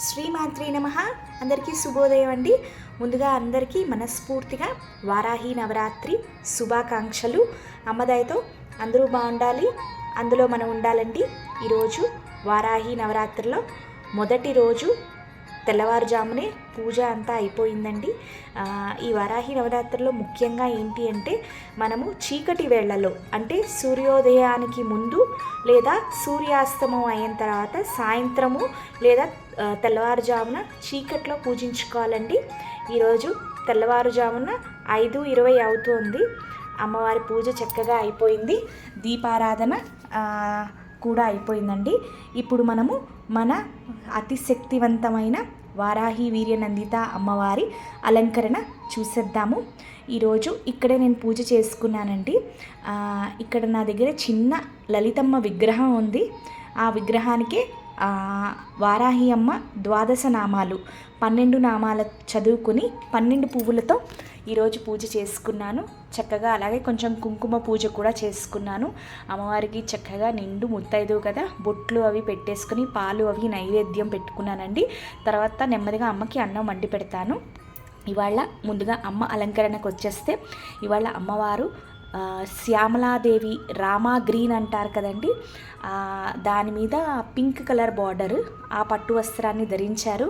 శ్రీమాత్రి నమ. అందరికీ శుభోదయం అండి. ముందుగా అందరికీ మనస్ఫూర్తిగా వారాహి నవరాత్రి శుభాకాంక్షలు. అమ్మదాయితో అందరూ బాగుండాలి. అందులో మనం ఉండాలండి. ఈరోజు వారాహి నవరాత్రిలో మొదటి రోజు తెల్లవారుజామునే పూజ అంతా అయిపోయిందండి. ఈ వారాహి నవరాత్రిలో ముఖ్యంగా ఏంటి అంటే మనము చీకటి వేళ్ళలో అంటే సూర్యోదయానికి ముందు లేదా సూర్యాస్తమం అయిన తర్వాత సాయంత్రము లేదా తెల్లవారుజామున చీకట్లో పూజించుకోవాలండి. ఈరోజు తెల్లవారుజామున ఐదు ఇరవై అవుతుంది. అమ్మవారి పూజ చక్కగా అయిపోయింది. దీపారాధన కూడా అయిపోయిందండి. ఇప్పుడు మనము మన అతి శక్తివంతమైన వారాహి వీర్యనందిత అమ్మవారి అలంకరణ చూసేద్దాము. ఈరోజు ఇక్కడే నేను పూజ చేసుకున్నానండి. ఇక్కడ నా దగ్గర చిన్న లలితమ్మ విగ్రహం ఉంది. ఆ విగ్రహానికి వారాహి అమ్మ ద్వాదశ నామాలు. పన్నెండు నామాల చదువుకుని పన్నెండు పువ్వులతో ఈరోజు పూజ చేసుకున్నాను. చక్కగా అలాగే కొంచెం కుంకుమ పూజ కూడా చేసుకున్నాను. అమ్మవారికి చక్కగా నిండు ముత్తైదు కదా. బొట్లు అవి పెట్టేసుకుని పాలు అవి నైవేద్యం పెట్టుకున్నానండి. తర్వాత నెమ్మదిగా అమ్మకి అన్నం వండి పెడతాను. ఇవాళ ముందుగా అమ్మ అలంకరణకు వచ్చేస్తే ఇవాళ అమ్మవారు శ్యామలాదేవి రామా గ్రీన్ అంటారు కదండి. దాని మీద పింక్ కలర్ బార్డర్ ఆ పట్టు వస్త్రాన్ని ధరించారు.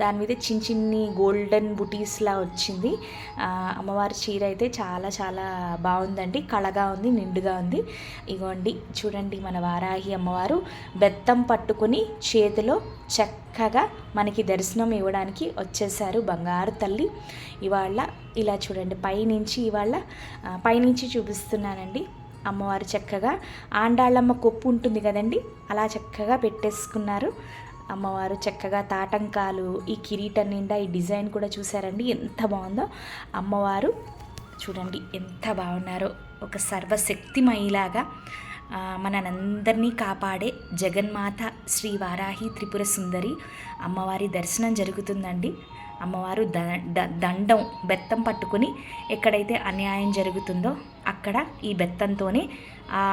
దాని మీద చిన్న చిన్ని గోల్డెన్ బుటీస్లా వచ్చింది. అమ్మవారి చీర అయితే చాలా చాలా బాగుందండి. కళగా ఉంది నిండుగా ఉంది. ఇగోండి చూడండి మన వారాహి అమ్మవారు బెత్తం పట్టుకుని చేతిలో చక్కగా మనకి దర్శనం ఇవ్వడానికి వచ్చేసారు బంగారు తల్లి. ఇవాళ ఇలా చూడండి పైనుంచి ఇవాళ పైనుంచి చూపిస్తున్నానండి. అమ్మవారు చక్కగా ఆండాళ్ళమ్మ కొప్పు ఉంటుంది కదండి అలా చక్కగా పెట్టేసుకున్నారు. అమ్మవారు చక్కగా తాటంకాలు ఈ కిరీటం నిండా ఈ డిజైన్ కూడా చూసారండి ఎంత బాగుందో. అమ్మవారు చూడండి ఎంత బాగున్నారో. ఒక సర్వశక్తి మహిళగా మనందరినీ కాపాడే జగన్మాత శ్రీ వారాహి త్రిపుర సుందరి అమ్మవారి దర్శనం జరుగుతుందండి. అమ్మవారు ద దండం బెత్తం పట్టుకుని ఎక్కడైతే అన్యాయం జరుగుతుందో అక్కడ ఈ బెత్తంతోనే ఆ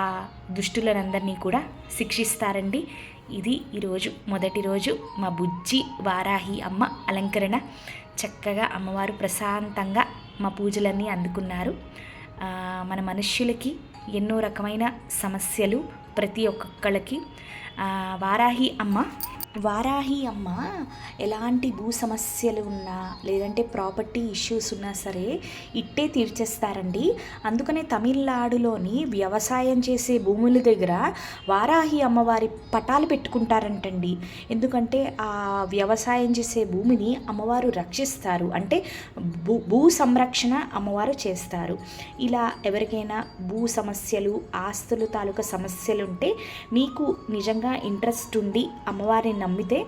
దుష్టులనందరినీ కూడా శిక్షిస్తారండి. ఇది ఈరోజు మొదటి రోజు మా బుజ్జి వారాహి అమ్మ అలంకరణ. చక్కగా అమ్మవారు ప్రశాంతంగా మా పూజలన్నీ అందుకున్నారు. మన మనుష్యులకి ఎన్నో రకమైన సమస్యలు ప్రతి ఒక్కొక్కళ్ళకి వారాహి అమ్మ. వారాహి అమ్మ ఎలాంటి భూ సమస్యలు ఉన్నా లేదంటే ప్రాపర్టీ ఇష్యూస్ ఉన్నా సరే ఇట్టే తీర్చేస్తారండి. అందుకనే తమిళనాడులోని వ్యవసాయం చేసే భూముల దగ్గర వారాహి అమ్మవారి పటాలు పెట్టుకుంటారంటండి. ఎందుకంటే ఆ వ్యవసాయం చేసే భూమిని అమ్మవారు రక్షిస్తారు. అంటే భూ భూ సంరక్షణ అమ్మవారు చేస్తారు. ఇలా ఎవరికైనా భూ సమస్యలు ఆస్తులు తాలూకా సమస్యలు ఉంటే మీకు నిజంగా ఇంట్రెస్ట్ ఉండి అమ్మవారిని నమ్మితే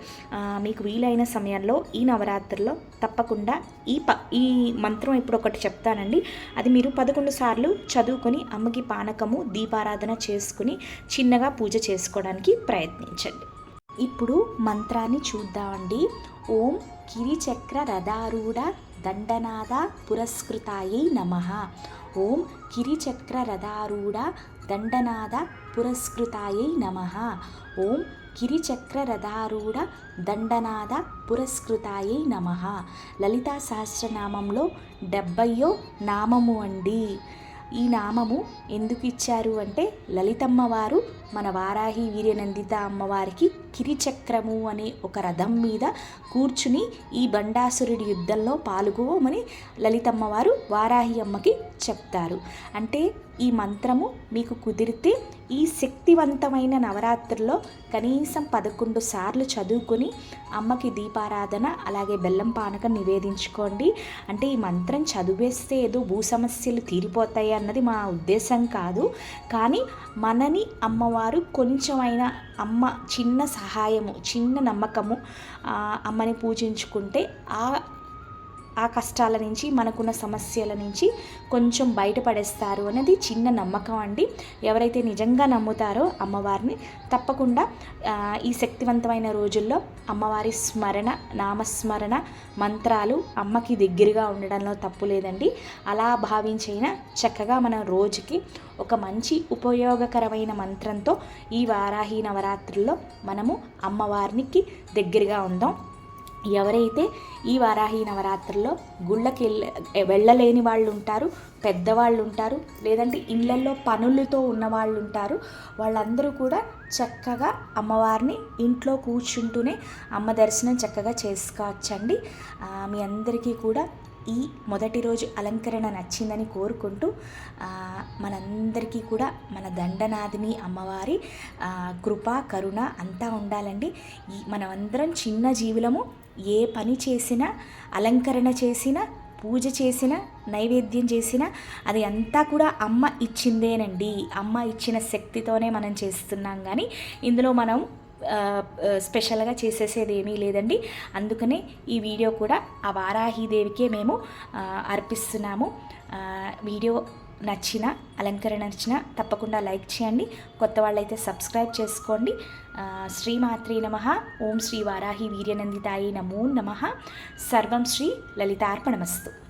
మీకు వీలైన సమయంలో ఈ నవరాత్రుల్లో తప్పకుండా ఈ ప ఈ మంత్రం ఇప్పుడు ఒకటి చెప్తానండి. అది మీరు పదకొండు సార్లు చదువుకొని అమ్మకి పానకము దీపారాధన చేసుకుని చిన్నగా పూజ చేసుకోవడానికి ప్రయత్నించండి. ఇప్పుడు మంత్రాన్ని చూద్దామండి. ఓం కిరిచక్ర రథారూఢ దండనాద పురస్కృతాయై నమ. ఓం కిరిచక్ర రథారూఢ దండనాద పురస్కృతాయై నమ. ఓం కిరిచక్ర రథారూఢ దండనాద పురస్కృతాయై నమ. లలితా సహస్రనామంలో డెబ్బయో నామము అండి. ఈ నామము ఎందుకు ఇచ్చారు అంటే లలితమ్మ వారు మన వారాహి వీర్యనందిత అమ్మవారికి కిరిచక్రము అనే ఒక రథం మీద కూర్చుని ఈ బండాసురుడి యుద్ధంలో పాల్గొమని లలితమ్మ వారు వారాహి అమ్మకి చెప్తారు. అంటే ఈ మంత్రము మీకు కుదిరితే ఈ శక్తివంతమైన నవరాత్రుల్లో కనీసం పదకొండు సార్లు చదువుకొని అమ్మకి దీపారాధన అలాగే బెల్లం పానకం నివేదించుకోండి. అంటే ఈ మంత్రం చదివేస్తే ఏదో భూ సమస్యలు తీరిపోతాయి అన్నది మా ఉద్దేశం కాదు. కానీ మనని అమ్మవారు కొంచెమైనా అమ్మ చిన్న సహాయము చిన్న నమ్మకము అమ్మని పూజించుకుంటే ఆ ఆ కష్టాల నుంచి మనకున్న సమస్యల నుంచి కొంచెం బయటపడేస్తారు అనేది చిన్న నమ్మకం అండి. ఎవరైతే నిజంగా నమ్ముతారో అమ్మవారిని తప్పకుండా ఈ శక్తివంతమైన రోజుల్లో అమ్మవారి స్మరణ నామస్మరణ మంత్రాలు అమ్మకి దగ్గరగా ఉండడంలో తప్పు లేదండి. అలా భావించైనా చక్కగా మన రోజుకి ఒక మంచి ఉపయోగకరమైన మంత్రంతో ఈ వారాహి నవరాత్రుల్లో మనము అమ్మవారికి దగ్గరగా ఉందాం. ఎవరైతే ఈ వారాహి నవరాత్రుల్లో గుళ్ళకి వెళ్ళ వెళ్ళలేని వాళ్ళు ఉంటారు పెద్దవాళ్ళు ఉంటారు లేదంటే ఇళ్ళల్లో పనులతో ఉన్న వాళ్ళు ఉంటారు వాళ్ళందరూ కూడా చక్కగా అమ్మవారిని ఇంట్లో కూర్చుంటూనే అమ్మ దర్శనం చక్కగా చేసుకోవచ్చండి. మీ అందరికీ కూడా ఈ మొదటి రోజు అలంకరణ నచ్చిందని కోరుకుంటూ మనందరికీ కూడా మన దండనాథిని అమ్మవారి కృప కరుణ అంతా ఉండాలండి. మనమందరం చిన్న జీవులము ఏ పని చేసినా అలంకరణ చేసినా పూజ చేసిన నైవేద్యం చేసిన అది అంతా కూడా అమ్మ ఇచ్చిందేనండి. అమ్మ ఇచ్చిన శక్తితోనే మనం చేస్తున్నాం కానీ ఇందులో మనం స్పెషల్గా చేసేసేది ఏమీ లేదండి. అందుకనే ఈ వీడియో కూడా ఆ వారాహీదేవికే మేము అర్పిస్తున్నాము. వీడియో నచ్చిన అలంకరణ నచ్చిన తప్పకుండా లైక్ చేయండి. కొత్త వాళ్ళైతే సబ్స్క్రైబ్ చేసుకోండి. ఆ, శ్రీమాత్రే నమ. ఓం శ్రీ వారాహి వీర్యనందితాయి నమో నమ. సర్వం శ్రీ లలితార్పణమస్తు.